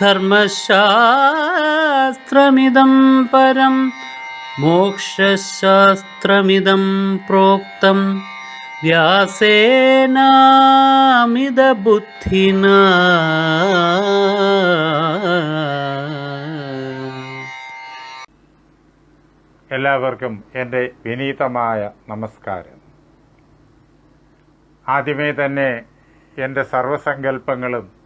ധർമ്മശാസ്ത്രമിദം പരം മോക്ഷശാസ്ത്രമിതം പ്രോക്തം. വ്യാസേനാമിതബുദ്ധിന. എല്ലാവർക്കും എന്റെ വിനീതമായ നമസ്കാരം. ആദ്യമേ തന്നെ എന്റെ സർവസങ്കല്പങ്ങളും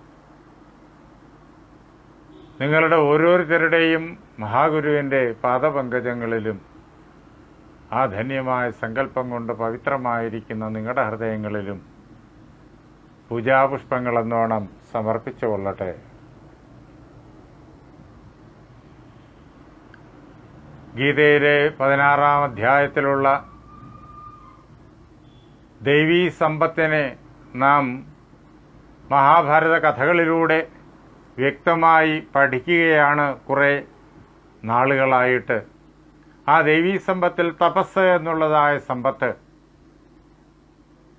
നിങ്ങളുടെ ഓരോരുത്തരുടെയും മഹാഗുരുവിന്റെ പാദപങ്കജങ്ങളിലും ആ ധന്യമായ സങ്കല്പം കൊണ്ട് പവിത്രമായിരിക്കുന്ന നിങ്ങളുടെ ഹൃദയങ്ങളിലും പൂജാപുഷ്പങ്ങളെന്നോണം സമർപ്പിച്ചു കൊള്ളട്ടെ. ഗീതയിലെ പതിനാറാം അധ്യായത്തിലുള്ള ദൈവീ സമ്പത്തിനെ നാം മഹാഭാരത കഥകളിലൂടെ വ്യക്തമായി പഠിക്കുകയാണ് കുറേ നാളുകളായിട്ട്. ആ ദൈവീ സമ്പത്തിൽ തപസ് എന്നുള്ളതായ സമ്പത്ത്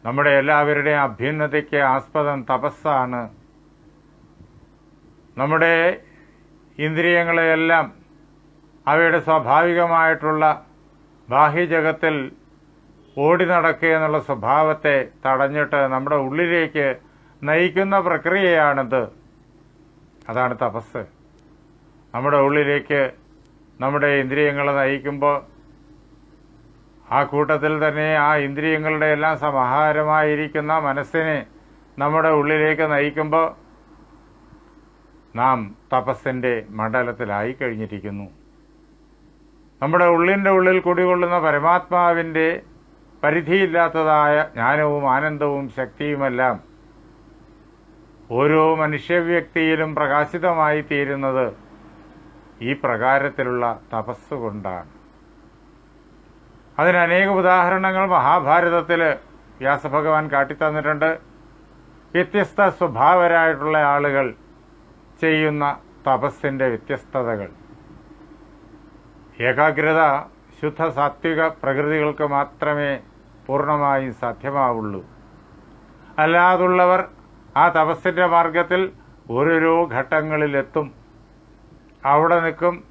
നമ്മുടെ എല്ലാവരുടെയും അഭ്യുന്നതയ്ക്ക് ആസ്പദം തപസ്സാണ്. നമ്മുടെ ഇന്ദ്രിയങ്ങളെയെല്ലാം അവയുടെ സ്വാഭാവികമായിട്ടുള്ള ബാഹ്യജഗത്തിൽ ഓടി നടക്കുക എന്നുള്ള സ്വഭാവത്തെ തടഞ്ഞിട്ട് നമ്മുടെ ഉള്ളിലേക്ക് നയിക്കുന്ന പ്രക്രിയയാണിത്. അതാണ് തപസ്. നമ്മുടെ ഉള്ളിലേക്ക് നമ്മുടെ ഇന്ദ്രിയങ്ങളെ നയിക്കുമ്പോൾ ആ കൂട്ടത്തിൽ തന്നെ ആ ഇന്ദ്രിയങ്ങളുടെ എല്ലാം സമാഹാരമായിരിക്കുന്ന മനസ്സിനെ നമ്മുടെ ഉള്ളിലേക്ക് നയിക്കുമ്പോൾ നാം തപസ്സിന്റെ മണ്ഡലത്തിലായി കഴിഞ്ഞിരിക്കുന്നു. നമ്മുടെ ഉള്ളിന്റെ ഉള്ളിൽ കുടികൊള്ളുന്ന പരമാത്മാവിന്റെ പരിധിയില്ലാത്തതായ ജ്ഞാനവും ആനന്ദവും ശക്തിയുമെല്ലാം ഓരോ മനുഷ്യവ്യക്തിയിലും പ്രകാശിതമായി തീരുന്നത് ഈ പ്രകാരത്തിലുള്ള തപസ്സുകൊണ്ടാണ് അതിന് അനേക ഉദാഹരണങ്ങൾ മഹാഭാരതത്തിൽ വ്യാസഭഗവാൻ കാട്ടിത്തന്നിട്ടുണ്ട്. വ്യത്യസ്ത സ്വഭാവരായിട്ടുള്ള ആളുകൾ ചെയ്യുന്ന തപസ്സിന്റെ വ്യത്യസ്തതകൾ. ഏകാഗ്രത ശുദ്ധ സാത്വിക പ്രകൃതികൾക്ക് മാത്രമേ പൂർണമായും സാധ്യമാവുള്ളൂ. അല്ലാതുള്ളവർ ആ തപസ്സിന്റെ മാർഗത്തിൽ ഓരോരോ ഘട്ടങ്ങളിലെത്തും. അവിടെ നിൽക്കും.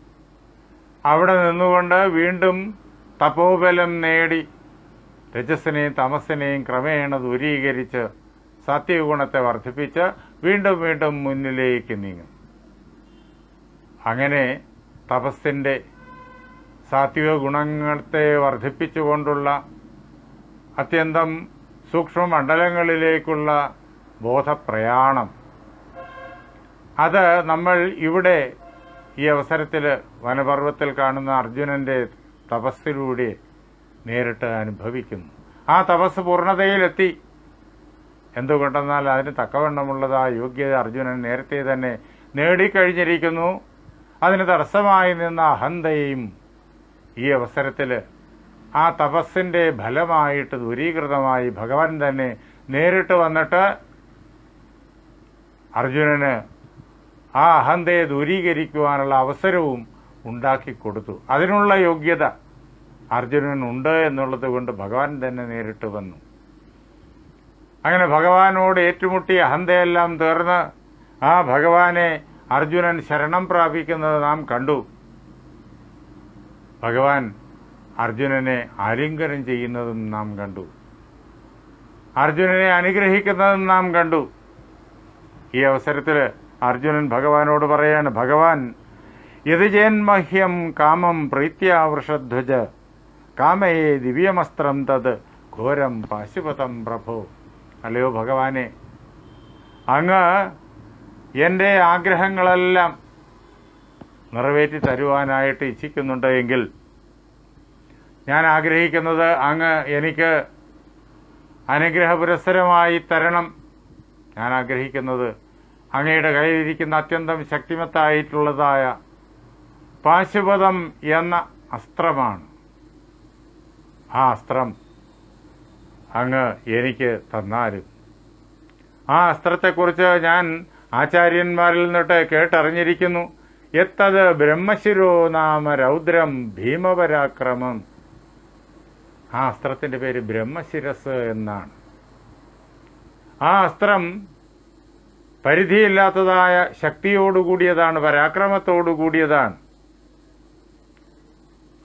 അവിടെ നിന്നുകൊണ്ട് വീണ്ടും തപോബലം നേടി രജസ്സിനെയും തമസ്സിനെയും ക്രമേണ ദൂരീകരിച്ച് സത്യഗുണത്തെ വർദ്ധിപ്പിച്ച് വീണ്ടും വീണ്ടും മുന്നിലേക്ക് നീങ്ങും. അങ്ങനെ തപസ്സിന്റെ സാത്വിക ഗുണങ്ങളത്തെ വർദ്ധിപ്പിച്ചുകൊണ്ടുള്ള അത്യന്തം സൂക്ഷ്മമണ്ഡലങ്ങളിലേക്കുള്ള ബോധപ്രയാണം. അത് നമ്മൾ ഇവിടെ ഈ അവസരത്തിൽ വനപർവത്തിൽ കാണുന്ന അർജുനന്റെ തപസ്സിലൂടെ നേരിട്ട് അനുഭവിക്കുന്നു. ആ തപസ് പൂർണതയിലെത്തി. എന്തുകൊണ്ടെന്നാൽ അതിന് തക്കവണ്ണമുള്ളത് ആ യോഗ്യത അർജുനൻ നേരത്തെ തന്നെ നേടിക്കഴിഞ്ഞിരിക്കുന്നു. അതിന് തടസ്സമായി നിന്ന അഹന്തയും ഈ അവസരത്തിൽ ആ തപസ്സിന്റെ ഫലമായിട്ട് ദൂരീകൃതമായി ഭഗവാൻ തന്നെ നേരിട്ട് വന്നിട്ട് അർജുനന് ആ അഹന്തയെ ദൂരീകരിക്കുവാനുള്ള അവസരവും ഉണ്ടാക്കി കൊടുത്തു. അതിനുള്ള യോഗ്യത അർജുനനുണ്ട് എന്നുള്ളത് കൊണ്ട് ഭഗവാൻ തന്നെ നേരിട്ട് വന്നു. അങ്ങനെ ഭഗവാനോട് ഏറ്റുമുട്ടി അഹന്തയെല്ലാം തീർന്ന് ആ ഭഗവാനെ അർജുനൻ ശരണം പ്രാപിക്കുന്നത് നാം കണ്ടു. ഭഗവാൻ അർജുനനെ ആലിംഗനം ചെയ്യുന്നതും നാം കണ്ടു. അർജുനനെ അനുഗ്രഹിക്കുന്നതും നാം കണ്ടു. ഈ അവസരത്തിൽ അർജുനൻ ഭഗവാനോട് പറയാണ് ഭഗവാൻ യതിജേന്മഹ്യം കാമം പ്രീത്യാവൃഷധ്വജ. കാമയെ ദിവ്യമസ്ത്രം തത് ഘോരം പാശുപതം പ്രഭു. അല്ലയോ ഭഗവാനെ? അങ്ങ് എന്റെ ആഗ്രഹങ്ങളെല്ലാം നിറവേറ്റി തരുവാനായിട്ട് ഇച്ഛിക്കുന്നുണ്ട് എങ്കിൽ ഞാൻ ആഗ്രഹിക്കുന്നത് അങ്ങ് എനിക്ക് അനുഗ്രഹപുരസ്സരമായി തരണം ഞാൻ ആഗ്രഹിക്കുന്നത് അങ്ങയുടെ കയ്യിലിരിക്കുന്ന അത്യന്തം ശക്തിമത്തായിട്ടുള്ളതായ പാശുപതം എന്ന അസ്ത്രമാണ്. ആ അസ്ത്രം അങ്ങ് എനിക്ക് തന്നാലും. ആ അസ്ത്രത്തെക്കുറിച്ച് ഞാൻ ആചാര്യന്മാരിൽ നിന്നിട്ട് കേട്ടറിഞ്ഞിരിക്കുന്നു. എത്തത് ബ്രഹ്മശിരോ നാമ രൗദ്രം ഭീമപരാക്രമം. ആ അസ്ത്രത്തിന്റെ പേര് ബ്രഹ്മശിരസ് എന്നാണ്. ആ അസ്ത്രം പരിധിയില്ലാത്തതായ ശക്തിയോടുകൂടിയതാണ് പരാക്രമത്തോടുകൂടിയതാണ്.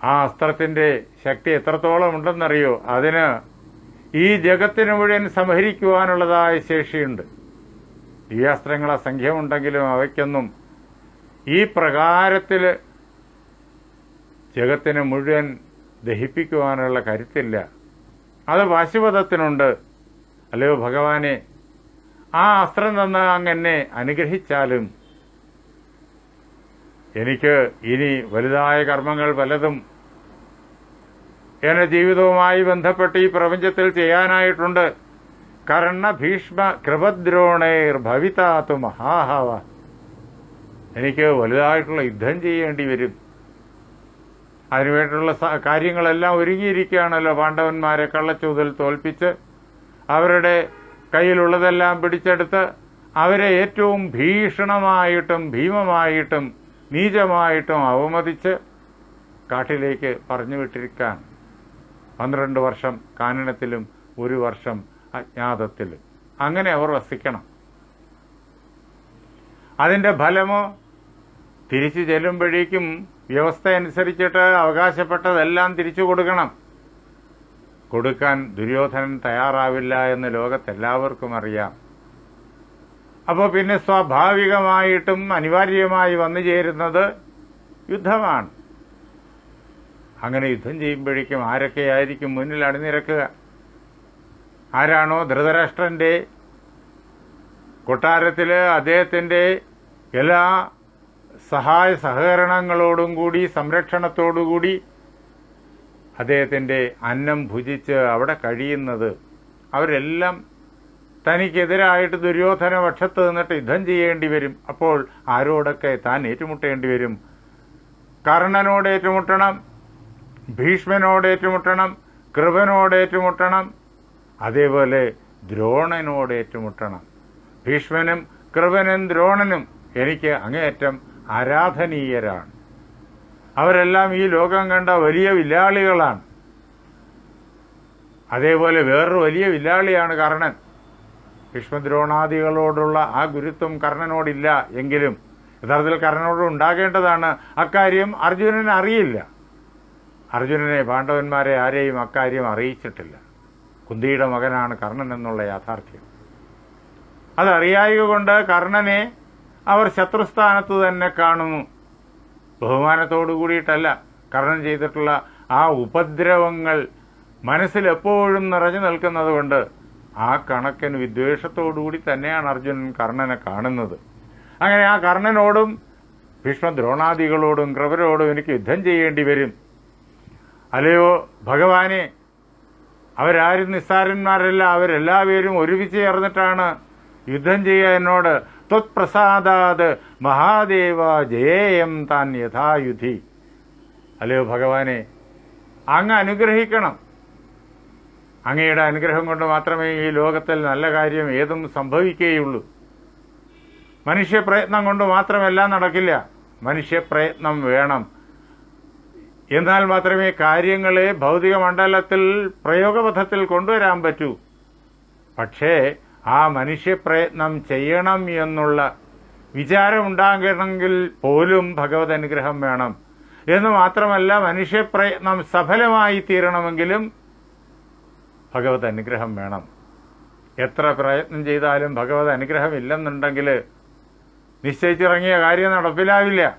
ആ അസ്ത്രത്തിന്റെ ശക്തി എത്രത്തോളം ഉണ്ടെന്നറിയോ? അതിന് ഈ ജഗത്തിന് മുഴുവൻ സംഹരിക്കുവാനുള്ളതായ ശേഷിയുണ്ട്. ഈ ദിവ്യാസ്ത്രങ്ങൾ അസംഖ്യമുണ്ടെങ്കിലും അവയ്ക്കൊന്നും ഈ പ്രകാരത്തിൽ ജഗത്തിന് മുഴുവൻ ദഹിപ്പിക്കുവാനുള്ള കരുത്തില്ല. അത് പാശുപതത്തിനുണ്ട് അല്ലയോ ഭഗവാനെ? ആ അസ്ത്രം തന്ന അങ്ങ് എന്നെ അനുഗ്രഹിച്ചാലും എനിക്ക് ഇനി വലുതായ കർമ്മങ്ങൾ പലതും എന്റെ ജീവിതവുമായി ബന്ധപ്പെട്ട് ഈ പ്രപഞ്ചത്തിൽ ചെയ്യാനായിട്ടുണ്ട്. കർണ ഭീഷ്മ കൃപദ്രോണേർ ഭവിതാത്തു മഹാഹവ. എനിക്ക് വലുതായിട്ടുള്ള യുദ്ധം ചെയ്യേണ്ടി വരും. അതിനുവേണ്ടിയുള്ള കാര്യങ്ങളെല്ലാം ഒരുങ്ങിയിരിക്കുകയാണല്ലോ പാണ്ഡവന്മാരെ കള്ളച്ചൂതിൽ തോൽപ്പിച്ച്. അവരുടെ കയ്യിലുള്ളതെല്ലാം പിടിച്ചെടുത്ത് അവരെ ഏറ്റവും ഭീഷണമായിട്ടും ഭീമമായിട്ടും നീചമായിട്ടും അവമതിച്ച് കാട്ടിലേക്ക് പറഞ്ഞു വിട്ടിരിക്കാൻ പന്ത്രണ്ട് വർഷം കാനനത്തിലും ഒരു വർഷം അജ്ഞാതത്തിലും. അങ്ങനെ അവർ വസിക്കണം. അതിന്റെ ഫലമോ തിരിച്ചു ചെല്ലുമ്പോഴേക്കും വ്യവസ്ഥ അനുസരിച്ചിട്ട് അവകാശപ്പെട്ടതെല്ലാം തിരിച്ചു കൊടുക്കണം. കൊടുക്കാൻ ദുര്യോധനൻ തയ്യാറാവില്ല എന്ന് ലോകത്തെല്ലാവർക്കും അറിയാം. അപ്പോൾ പിന്നെ സ്വാഭാവികമായിട്ടും അനിവാര്യമായി വന്നു ചേരുന്നത് യുദ്ധമാണ്. അങ്ങനെ യുദ്ധം ചെയ്യുമ്പോഴേക്കും ആരൊക്കെയായിരിക്കും മുന്നിൽ അണിനിരക്കുക? ആരാണോ ധൃതരാഷ്ട്രന്റെ കൊട്ടാരത്തിൽ അദ്ദേഹത്തിന്റെ എല്ലാ സഹായ സഹകരണങ്ങളോടും കൂടി സംരക്ഷണത്തോടുകൂടി അദ്ദേഹത്തിന്റെ അന്നം ഭുജിച്ച് അവിടെ കഴിയുന്നത് അവരെല്ലാം തനിക്കെതിരായിട്ട് ദുര്യോധന പക്ഷത്ത് നിന്നിട്ട് യുദ്ധം ചെയ്യേണ്ടി വരും. അപ്പോൾ ആരോടൊക്കെ താൻ ഏറ്റുമുട്ടേണ്ടി വരും? കർണനോട് ഏറ്റുമുട്ടണം ഭീഷ്മനോട് ഏറ്റുമുട്ടണം കൃപനോട് ഏറ്റുമുട്ടണം അതേപോലെ ദ്രോണനോട് ഏറ്റുമുട്ടണം. ഭീഷ്മനും കൃപനും ദ്രോണനും എനിക്ക് അങ്ങേയറ്റം ആരാധനീയരാണ്. അവരെല്ലാം ഈ ലോകം കണ്ട വലിയ വില്ലാളികളാണ്. അതേപോലെ വേറൊരു വലിയ വില്ലാളിയാണ് കർണൻ. ഭീഷ്മദ്രോണാദികളോടുള്ള ആ ഗുരുത്വം കർണനോടില്ല എങ്കിലും യഥാർത്ഥത്തിൽ കർണനോട് ഉണ്ടാകേണ്ടതാണ് അക്കാര്യം അർജുനന് അറിയില്ല. അർജുനനെ പാണ്ഡവന്മാരെ ആരെയും അക്കാര്യം അറിയിച്ചിട്ടില്ല. കുന്തിയുടെ മകനാണ് കർണൻ എന്നുള്ള യാഥാർത്ഥ്യം. അതറിയായക കൊണ്ട് കർണനെ അവർ ശത്രുസ്ഥാനത്ത് തന്നെ കാണുന്നു. ബഹുമാനത്തോടു കൂടിയിട്ടല്ല. കർണൻ ചെയ്തിട്ടുള്ള ആ ഉപദ്രവങ്ങൾ മനസ്സിലെപ്പോഴും നിറഞ്ഞു നിൽക്കുന്നത് കൊണ്ട് ആ കണക്കിന് വിദ്വേഷത്തോടുകൂടി തന്നെയാണ് അർജുനൻ കർണനെ കാണുന്നത്. അങ്ങനെ ആ കർണനോടും ഭീഷ്മദ്രോണാദികളോടും കൃപരോടും എനിക്ക് യുദ്ധം ചെയ്യേണ്ടി വരും. അല്ലയോ ഭഗവാനെ അവരാരും നിസ്സാരന്മാരല്ല അവരെല്ലാവരും ഒരുമിച്ച് ചേർന്നിട്ടാണ് യുദ്ധം ചെയ്യുക എന്നോട് ത്വത്പ്രസാദാത് മഹാദേവ ജയേയം താൻ യഥായുധി. അല്ലയോ ഭഗവാനെ അങ്ങ് അനുഗ്രഹിക്കണം. അങ്ങയുടെ അനുഗ്രഹം കൊണ്ട് മാത്രമേ ഈ ലോകത്തിൽ നല്ല കാര്യം ഏതും സംഭവിക്കുകയുള്ളൂ. മനുഷ്യപ്രയത്നം കൊണ്ട് മാത്രമെല്ലാം നടക്കില്ല. മനുഷ്യപ്രയത്നം വേണം. എന്നാൽ മാത്രമേ കാര്യങ്ങളെ ഭൗതിക മണ്ഡലത്തിൽ പ്രയോഗപഥത്തിൽ കൊണ്ടുവരാൻ പറ്റൂ. പക്ഷേ ആ മനുഷ്യപ്രയത്നം ചെയ്യണം എന്നുള്ള വിചാരമുണ്ടാകണമെങ്കിൽ പോലും ഭഗവത് അനുഗ്രഹം വേണം. എന്ന് മാത്രമല്ല മനുഷ്യപ്രയത്നം സഫലമായി തീരണമെങ്കിലും ഭഗവത് അനുഗ്രഹം വേണം. എത്ര പ്രയത്നം ചെയ്താലും ഭഗവത് അനുഗ്രഹം ഇല്ലെന്നുണ്ടെങ്കിൽ നിശ്ചയിച്ചിറങ്ങിയ കാര്യം നടപ്പിലാവില്ല.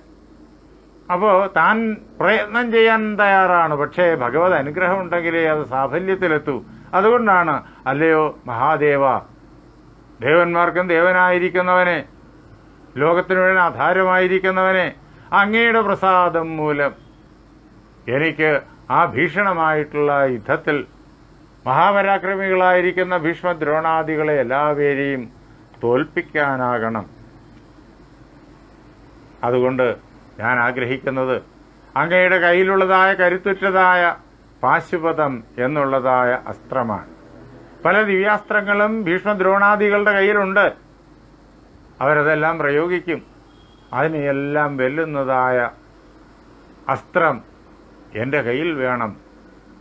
അപ്പോൾ താൻ പ്രയത്നം ചെയ്യാൻ തയ്യാറാണ്. പക്ഷേ ഭഗവത് അനുഗ്രഹം ഉണ്ടെങ്കിലേ അത് സാഫല്യത്തിലെത്തൂ. അതുകൊണ്ടാണ് അല്ലയോ മഹാദേവ ദേവന്മാർക്കും ദേവനായിരിക്കുന്നവനെ ലോകത്തിനു ആധാരമായിരിക്കുന്നവനെ അങ്ങയുടെ പ്രസാദം മൂലം എനിക്ക് ആ ഭീഷണമായിട്ടുള്ള യുദ്ധത്തിൽ മഹാപരാക്രമികളായിരിക്കുന്ന ഭീഷ്മ ദ്രോണാദികളെ എല്ലാവരെയും തോൽപ്പിക്കാനാകണം. അതുകൊണ്ട് ഞാൻ ആഗ്രഹിക്കുന്നത് അങ്ങയുടെ കയ്യിലുള്ളതായ കരുത്തുറ്റതായ പാശുപതം എന്നുള്ളതായ അസ്ത്രമാണ്. പല ദിവ്യാസ്ത്രങ്ങളും ഭീഷ്മ ദ്രോണാദികളുടെ കയ്യിലുണ്ട്. അവരതെല്ലാം പ്രയോഗിക്കും. അതിനെയെല്ലാം വെല്ലുന്നതായ അസ്ത്രം എന്റെ കയ്യിൽ വേണം.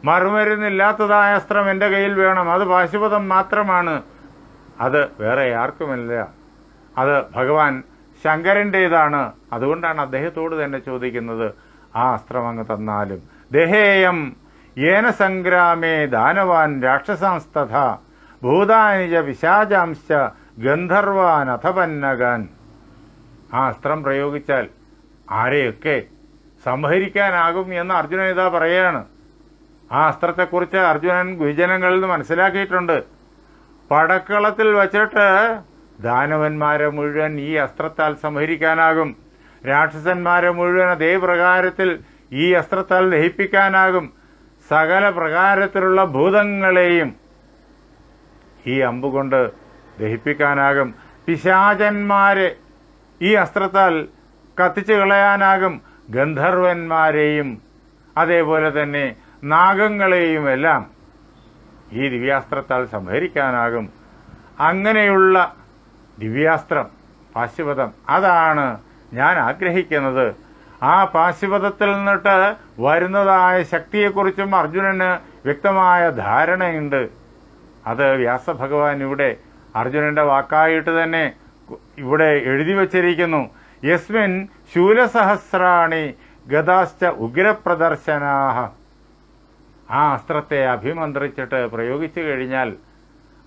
മറുമരുന്നില്ലാത്തതായ അസ്ത്രം എന്റെ കയ്യിൽ വേണം. അത് പാശുപതം മാത്രമാണ്. അത് വേറെ ആർക്കുമല്ല. അത് ഭഗവാൻ ശങ്കരന്റേതാണ് അതുകൊണ്ടാണ് അദ്ദേഹത്തോട് തന്നെ ചോദിക്കുന്നത് ആ അസ്ത്രം അങ്ങ് തന്നാലും. ദഹേയം ഏന സംഗ്രാമേ ദാനവാൻ രാക്ഷസാംസ്തഥ ഭൂതാനിജ വിശാചാംശ ഗന്ധർവാൻ അഥപന്നകൻ ആ അസ്ത്രം പ്രയോഗിച്ചാൽ ആരെയൊക്കെ സംഹരിക്കാനാകും എന്ന് അർജുനൻ ഇതാ പറയാണ്. ആ അസ്ത്രത്തെക്കുറിച്ച് അർജുനൻ ഗുരുജനങ്ങളിൽ നിന്ന് മനസ്സിലാക്കിയിട്ടുണ്ട്. പടക്കളത്തിൽ വച്ചിട്ട് ദാനവന്മാരെ മുഴുവൻ ഈ അസ്ത്രത്താൽ സംഹരിക്കാനാകും. രാക്ഷസന്മാരെ മുഴുവൻ അതേ പ്രകാരത്തിൽ ഈ അസ്ത്രത്താൽ ദഹിപ്പിക്കാനാകും. സകല പ്രകാരത്തിലുള്ള ഭൂതങ്ങളെയും ഈ അമ്പുകൊണ്ട് ദഹിപ്പിക്കാനാകും. പിശാചന്മാരെ ഈ അസ്ത്രത്താൽ കത്തിച്ചു കളയാനാകും ഗന്ധർവന്മാരെയും അതേപോലെ തന്നെ നാഗങ്ങളെയും എല്ലാം ഈ ദിവ്യാസ്ത്രത്താൽ സംഹരിക്കാനാകും. അങ്ങനെയുള്ള ദിവ്യാസ്ത്രം പാശ്വതം അതാണ് ഞാൻ ആഗ്രഹിക്കുന്നത്. ആ പാശുപഥത്തിൽ നിന്നിട്ട് വരുന്നതായ ശക്തിയെക്കുറിച്ചും അർജുനന് വ്യക്തമായ ധാരണയുണ്ട്. അത് വ്യാസഭഗവാൻ ഇവിടെ അർജുനന്റെ വാക്കായിട്ട് തന്നെ ഇവിടെ എഴുതി വച്ചിരിക്കുന്നു. യസ്മിൻ ശൂലസഹസ്രാണി ഗതാശ്ച ഉഗ്രപ്രദർശനാഹ. ആ അസ്ത്രത്തെ അഭിമന്ത്രിച്ചിട്ട് പ്രയോഗിച്ചു കഴിഞ്ഞാൽ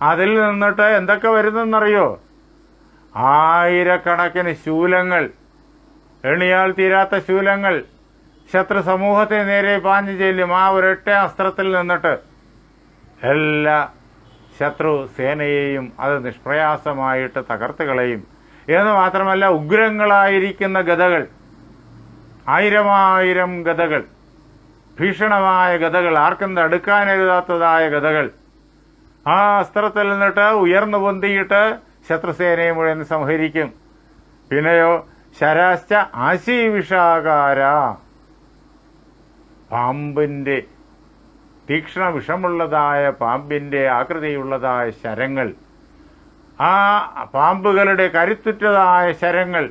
അതിൽ നിന്നിട്ട് എന്തൊക്കെ വരുന്നെന്നറിയോ? ആയിരക്കണക്കിന് ശൂലങ്ങൾ എണിയാൽ തീരാത്ത ശൂലങ്ങൾ. ശത്രു സമൂഹത്തെ നേരെ പാഞ്ഞു ചെല്ലും ആ ഒരൊറ്റ അസ്ത്രത്തിൽ നിന്നിട്ട് എല്ലാ ശത്രു സേനയെയും അത് നിഷ്പ്രയാസമായിട്ട് തകർത്ത് കളയും. എന്ന് മാത്രമല്ല ഉഗ്രങ്ങളായിരിക്കുന്ന ഗതകൾ ആയിരമായിരം ഗതകൾ ഭീഷണമായ ഗതകൾ ആർക്കും തടുക്കാനെഴുതാത്തതായ ഗതകൾ ആ അസ്ത്രത്തിൽ നിന്നിട്ട് ഉയർന്നു പൊന്തിയിട്ട് ശത്രുസേനയെ മുഴുവൻ സംഹരിക്കും. പിന്നെയോ ശരാശ്ച ആശീവിഷാകാര പാമ്പിന്റെ തീക്ഷ്ണ വിഷമുള്ളതായ പാമ്പിന്റെ ആകൃതിയുള്ളതായ ശരങ്ങൾ ആ പാമ്പുകളുടെ കരുത്തുറ്റതായ ശരങ്ങൾ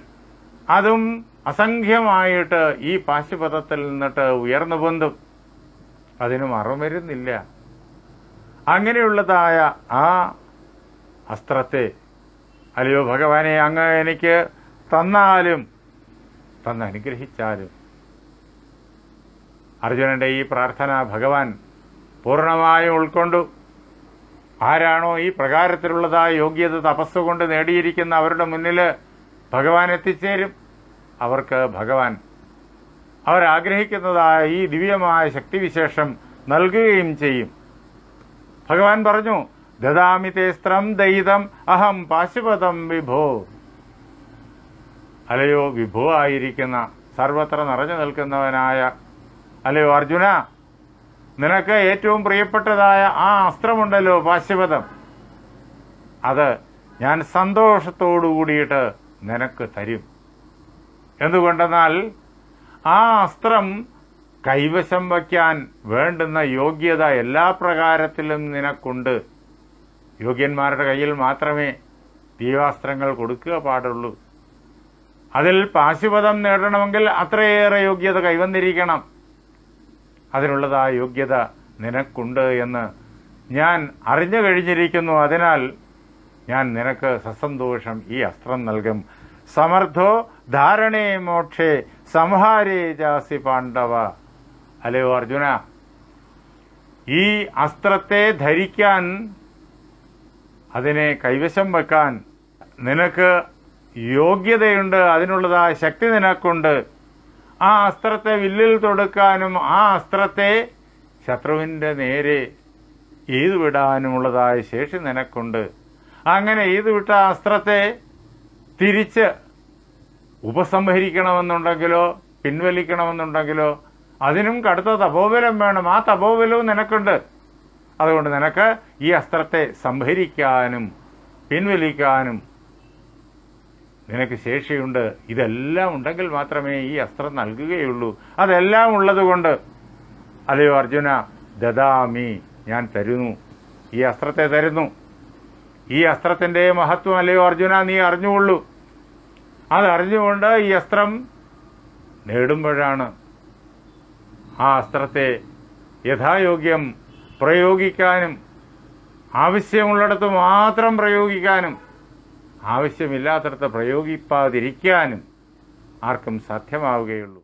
അതും അസംഖ്യമായിട്ട് ഈ പാശുപഥത്തിൽ നിന്നിട്ട് ഉയർന്നു പൊന്തും. അതിന് മറുമരുന്നില്ല അങ്ങനെയുള്ളതായ ആ അസ്ത്രത്തെ അല്ലയോ ഭഗവാനെ അങ്ങ് എനിക്ക് തന്നാലും തന്നനുഗ്രഹിച്ചാലും അർജുനന്റെ ഈ പ്രാർത്ഥന ഭഗവാൻ പൂർണമായും ഉൾക്കൊണ്ടു. ആരാണോ ഈ പ്രകാരത്തിലുള്ളതായ യോഗ്യത തപസ്സുകൊണ്ട് നേടിയിരിക്കുന്ന അവരുടെ മുന്നിൽ ഭഗവാൻ എത്തിച്ചേരും. അവർക്ക് ഭഗവാൻ അവരാഗ്രഹിക്കുന്നതായ ഈ ദിവ്യമായ ശക്തിവിശേഷം നൽകുകയും ചെയ്യും. ഭഗവാൻ പറഞ്ഞു ദദാമി തേസ്ത്രം ദയിതം അഹം പാശുപതം വിഭോ. അല്ലയോ വിഭുവായിരിക്കുന്ന സർവത്ര നിറഞ്ഞു നിൽക്കുന്നവനായ അലയോ അർജുന നിനക്ക് ഏറ്റവും പ്രിയപ്പെട്ടതായ ആ അസ്ത്രമുണ്ടല്ലോ പാശുപതം അത് ഞാൻ സന്തോഷത്തോടു കൂടിയിട്ട് നിനക്ക് തരും. എന്തുകൊണ്ടെന്നാൽ ആ അസ്ത്രം കൈവശം വയ്ക്കാൻ വേണ്ടുന്ന യോഗ്യത എല്ലാ പ്രകാരത്തിലും നിനക്കുണ്ട്. യോഗ്യന്മാരുടെ കയ്യിൽ മാത്രമേ ദീവാസ്ത്രങ്ങൾ കൊടുക്കുക പാടുള്ളൂ. അതിൽ പാശുപതം നേടണമെങ്കിൽ അത്രയേറെ യോഗ്യത കൈവന്നിരിക്കണം. അതിനുള്ളത് ആ യോഗ്യത നിനക്കുണ്ട് എന്ന് ഞാൻ അറിഞ്ഞു കഴിഞ്ഞിരിക്കുന്നു. അതിനാൽ ഞാൻ നിനക്ക് സസന്തോഷം ഈ അസ്ത്രം നൽകും. സമർത്ഥോ ധാരണേ മോക്ഷേ സംഹാരേ ജാസി പാണ്ഡവ. അല്ലയോ അർജുന? ഈ അസ്ത്രത്തെ ധരിക്കാൻ അതിനെ കൈവശം വെക്കാൻ നിനക്ക് യോഗ്യതയുണ്ട് അതിനുള്ളതായ ശക്തി നിനക്കുണ്ട്. ആ അസ്ത്രത്തെ വില്ലിൽ തൊടുക്കാനും ആ അസ്ത്രത്തെ ശത്രുവിന്റെ നേരെ എയ്തു വിടാനുമുള്ളതായ ശേഷി നിനക്കുണ്ട്. അങ്ങനെ എയ്തു വിട്ട അസ്ത്രത്തെ തിരിച്ച് ഉപസംഹരിക്കണമെന്നുണ്ടെങ്കിലോ പിൻവലിക്കണമെന്നുണ്ടെങ്കിലോ അതിനും കടുത്ത തപോബലം വേണം. ആ തപോബലവും നിനക്കുണ്ട്. അതുകൊണ്ട് നിനക്ക് ഈ അസ്ത്രത്തെ സംഹരിക്കാനും പിൻവലിക്കാനും നിനക്ക് ശേഷിയുണ്ട്. ഇതെല്ലാം ഉണ്ടെങ്കിൽ മാത്രമേ ഈ അസ്ത്രം നൽകുകയുള്ളൂ. അതെല്ലാം ഉള്ളതുകൊണ്ട്. അല്ലയോ അർജുന? ദദാമി ഞാൻ തരുന്നു. ഈ അസ്ത്രത്തെ തരുന്നു. ഈ അസ്ത്രത്തിന്റെ മഹത്വം അല്ലയോ അർജുന? നീ അറിഞ്ഞുകൊള്ളൂ. അതറിഞ്ഞുകൊണ്ട് ഈ അസ്ത്രം നേടുമ്പോഴാണ് ആ അസ്ത്രത്തെ യഥായോഗ്യം പ്രയോഗിക്കാനും ആവശ്യമുള്ളിടത്ത് മാത്രം പ്രയോഗിക്കാനും ആവശ്യമില്ലാത്തടത്ത് പ്രയോഗിക്കാതിരിക്കാനും ആർക്കും സാധ്യമാവുകയുള്ളൂ.